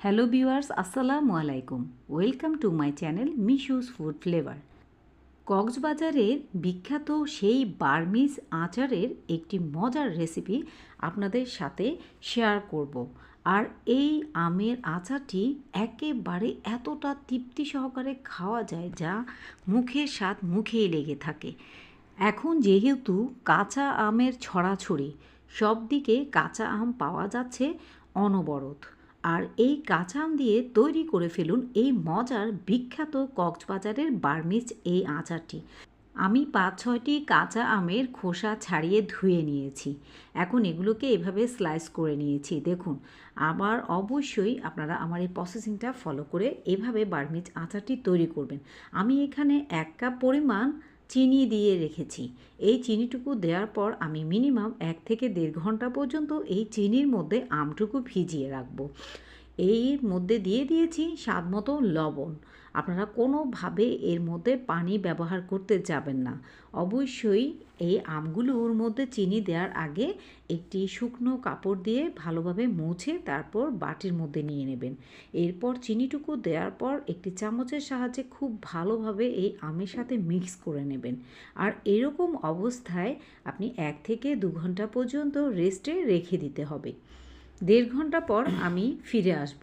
Hello viewers আসসালামু আলাইকুম welcome to my channel Mishu's food flavour কক্সবাজারের বিখ্যাত সেই বার্মিজ আচারের একটি মজার রেসিপি আপনাদের সাথে শেয়ার করব। আর এই আমের আচারটি একেবারে এতটা তৃপ্তি সহকারে খাওয়া যায় যা মুখের স্বাদ মুখেই লেগে থাকে। এখন যেহেতু কাঁচা আমের ছড়াছড়ি সব দিকে কাঁচা আম পাওয়া যাচ্ছে অনবরত। আর এই কাঁচা আম দিয়ে তৈরি করে ফেলুন এই মজার বিখ্যাত কক্সবাজারের বার্মিজ এই আচারটি। আমি পাঁচ, ছয়টি কাঁচা আমের খোসা ছাড়িয়ে ধুয়ে নিয়েছি। এখন এগুলোকে এভাবে স্লাইস করে নিয়েছি। দেখুন, আবার অবশ্যই আপনারা আমার এই প্রসেসিংটা ফলো করে এভাবে বার্মিজ আচারটি তৈরি করবেন। আমি এখানে এক কাপ পরিমাণ চিনি দিয়ে রেখেছি। এই চিনিটুকু দেওয়ার পর আমি মিনিমাম এক থেকে দেড় ঘণ্টা পর্যন্ত এই চিনির মধ্যে আমটুকু ভিজিয়ে রাখব। এর মধ্যে দিয়ে দিয়েছি স্বাদ মতো লবণ। আপনারা কোনোভাবে এর মধ্যে পানি ব্যবহার করতে যাবেন না। অবশ্যই এই আমগুলো ওর মধ্যে চিনি দেওয়ার আগে একটি শুকনো কাপড় দিয়ে ভালোভাবে মুছে তারপর বাটির মধ্যে নিয়ে নেবেন। এরপর চিনিটুকু দেওয়ার পর একটি চামচের সাহায্যে খুব ভালোভাবে এই আমের সাথে মিক্স করে নেবেন। আর এরকম অবস্থায় আপনি এক থেকে দু ঘণ্টা পর্যন্ত রেস্টে রেখে দিতে হবে। দেড় ঘণ্টা পর আমি ফিরে আসব।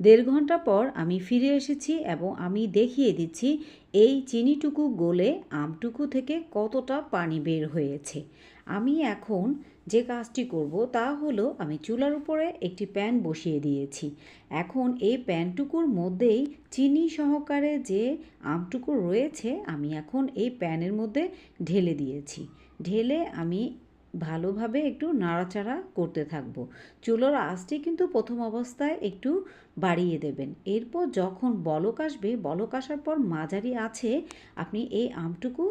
দেড় ঘণ্টা পর আমি ফিরে এসেছি এবং আমি দেখিয়ে দিচ্ছি এই চিনিটুকু গলে আমটুকু থেকে কতটা পানি বের হয়েছে। আমি এখন যে কাজটি করব তা হলো আমি চুলার উপরে একটি প্যান বসিয়ে দিয়েছি। এখন এই প্যানটুকুর মধ্যেই চিনি সহকারে যে আমটুকু রয়েছে আমি এখন এই প্যানের মধ্যে ঢেলে দিয়েছি। ঢেলে আমি ভালোভাবে একটু নাড়াচাড়া করতে থাকব। চুলোর আঁচটি কিন্তু প্রথম অবস্থায় একটু বাড়িয়ে দেবেন। এরপর যখন বলক আসবে, বলক আসার পর মাঝারি আছে, আপনি এই আমটুকু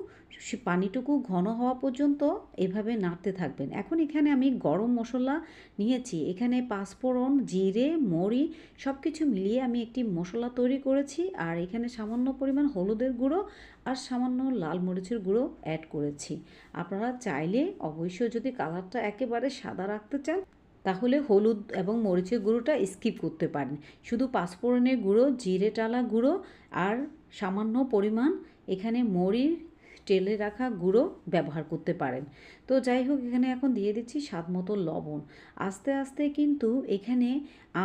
পানিটুকু ঘন হওয়া পর্যন্ত এভাবে নাড়তে থাকবেন। এখন এখানে আমি গরম মশলা নিয়েছি। এখানে পাঁচফোড়ন, জিরে, মরি সব কিছু মিলিয়ে আমি একটি মশলা তৈরি করেছি। আর এখানে সামান্য পরিমাণ হলুদের গুঁড়ো আর সামান্য লাল মরিচের গুঁড়ো অ্যাড করেছি। আপনারা চাইলে অবশ্যই যদি কালারটা একেবারে সাদা রাখতে চান, তাহলে হলুদ এবং মরিচের গুঁড়োটা স্কিপ করতে পারেন। শুধু পাঁচফোড়নের গুঁড়ো, জিরে টালা গুঁড়ো আর সামান্য পরিমাণ এখানে মরির টেলে রাখা গুঁড়ো ব্যবহার করতে পারেন। তো যাই হোক, এখানে এখন দিয়ে দিচ্ছি স্বাদ মতো লবণ। আস্তে আস্তে কিন্তু এখানে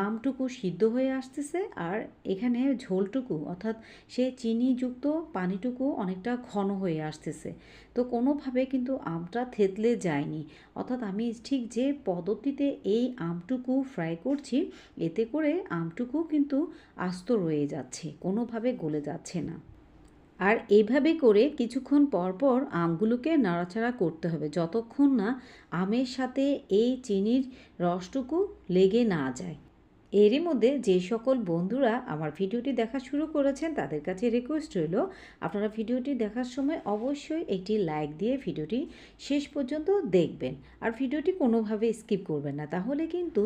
আমটুকু সিদ্ধ হয়ে আসতেছে আর এখানে ঝোলটুকু অর্থাৎ সে চিনিযুক্ত পানিটুকু অনেকটা ঘন হয়ে আসতেছে। তো কোনোভাবে কিন্তু আমটা থেতলে যায়নি। অর্থাৎ আমি ঠিক যে পদ্ধতিতে এই আমটুকু ফ্রাই করছি, এতে করে আমটুকু কিন্তু আস্ত রয়ে যাচ্ছে, কোনোভাবে গলে যাচ্ছে না। আর এইভাবে করে কিছুক্ষণ পর পর আমগুলোকে নাড়াচাড়া করতে হবে, যতক্ষণ না আমের সাথে এই চিনির রসটুকু লেগে না যায়। এরই মধ্যে যে সকল বন্ধুরা আমার ভিডিওটি দেখা শুরু করেছেন, তাদের কাছে রিকোয়েস্ট রইল, আপনারা ভিডিওটি দেখার সময় অবশ্যই একটি লাইক দিয়ে ভিডিওটি শেষ পর্যন্ত দেখবেন। আর ভিডিওটি কোনোভাবে স্কিপ করবেন না। তাহলে কিন্তু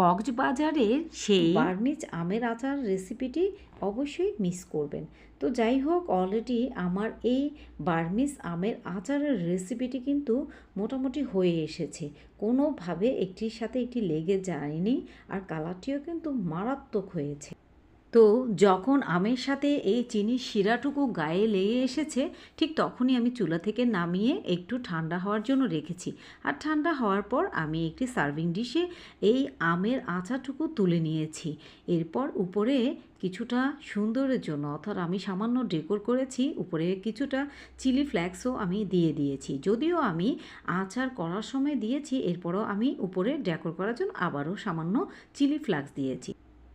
কক্সবাজারের সেই বার্মিজ আমের আচার রেসিপিটি অবশ্যই মিস করবেন। তো যাই হোক অলরেডি আমার এই বার্মিস আমের আচারের রেসিপিটি কিন্তু মোটামুটি হয়ে এসেছে। কোনোভাবে একটির সাথে একটি লেগে যায়নি, আর কালারটিও কিন্তু মারাত্মক হয়েছে। তো যখন আমের সাথে এই চিনির শিরাটুকু গায়ে লেগে এসেছে, ঠিক তখনই আমি চুলা থেকে নামিয়ে একটু ঠান্ডা হওয়ার জন্য রেখেছি। আর ঠান্ডা হওয়ার পর আমি একটি সার্ভিং ডিশে এই আমের আচাটুকু তুলে নিয়েছি। এরপর উপরে কিছুটা সুন্দরের জন্য, অর্থাৎ আমি সামান্য ডেকোর করেছি, উপরে কিছুটা চিলি ফ্ল্যাক্সও আমি দিয়ে দিয়েছি। যদিও আমি আচার করার সময় দিয়েছি, এরপরও আমি উপরে ডেকোর করার জন্য আবারও সামান্য চিলি ফ্ল্যাক্স দিয়েছি।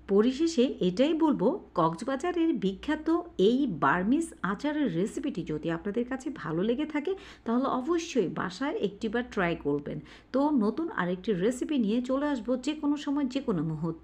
পরিশেষে এটাই বলব, কক্সবাজারের বিখ্যাত এই বার্মিস আচারের রেসিপিটি যদি আপনাদের কাছে ভালো লেগে থাকে, তাহলে অবশ্যই বাসায় একটিবার ট্রাই করবেন। তো নতুন আরেকটি রেসিপি নিয়ে চলে আসব যে কোনো সময় যে কোনো মুহূর্তে।